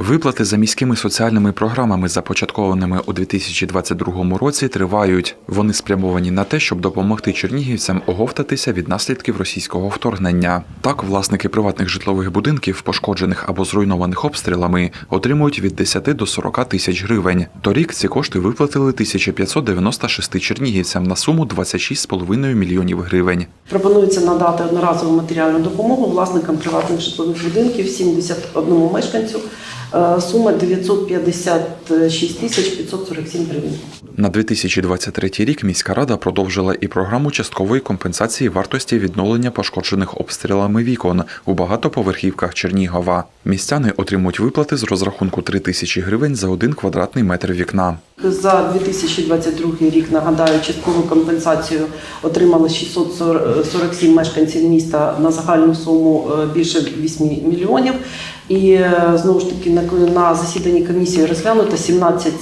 Виплати за міськими соціальними програмами, започаткованими у 2022 році, тривають. Вони спрямовані на те, щоб допомогти чернігівцям оговтатися від наслідків російського вторгнення. Так, власники приватних житлових будинків, пошкоджених або зруйнованих обстрілами, отримують від 10 до 40 тисяч гривень. Торік ці кошти виплатили 1596 чернігівцям на суму 26,5 мільйонів гривень. Пропонується надати одноразову матеріальну допомогу власникам приватних житлових будинків 71 мешканцю. Е, Сума 956 тисяч 547 гривень. На 2023 рік міська рада продовжила і програму часткової компенсації вартості відновлення пошкоджених обстрілами вікон у багатоповерхівках Чернігова. Містяни отримують виплати з розрахунку 3 тисячі гривень за один квадратний метр вікна. За 2022 рік, нагадаю, часткову компенсацію отримали 647 мешканців міста на загальну суму е, більше 8 мільйонів. І е, знову ж таки на, засіданні комісії розглянуто 17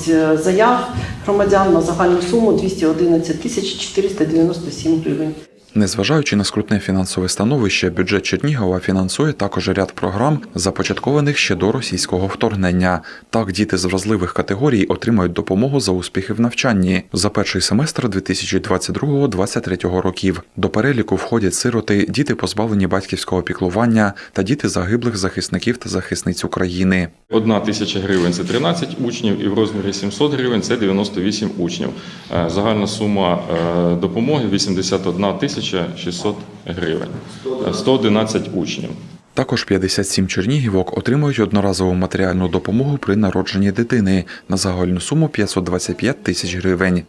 заяв громадян на загальну суму 211 тисяч 497 гривень. Незважаючи на скрутне фінансове становище, бюджет Чернігова фінансує також ряд програм, започаткованих ще до російського вторгнення. Так, діти з вразливих категорій отримають допомогу за успіхи в навчанні за перший семестр 2022-2023 років. До переліку входять сироти, діти позбавлені батьківського піклування та діти загиблих захисників та захисниць України. Одна тисяча гривень це 13 учнів, і в розмірі 700 гривень це 98 учнів. Е, Загальна сума е, допомоги 81 тисяча 600 гривень. Е, 111 учнів. Також 57 чернігівок отримують одноразову матеріальну допомогу при народженні дитини на загальну суму 525 тисяч гривень.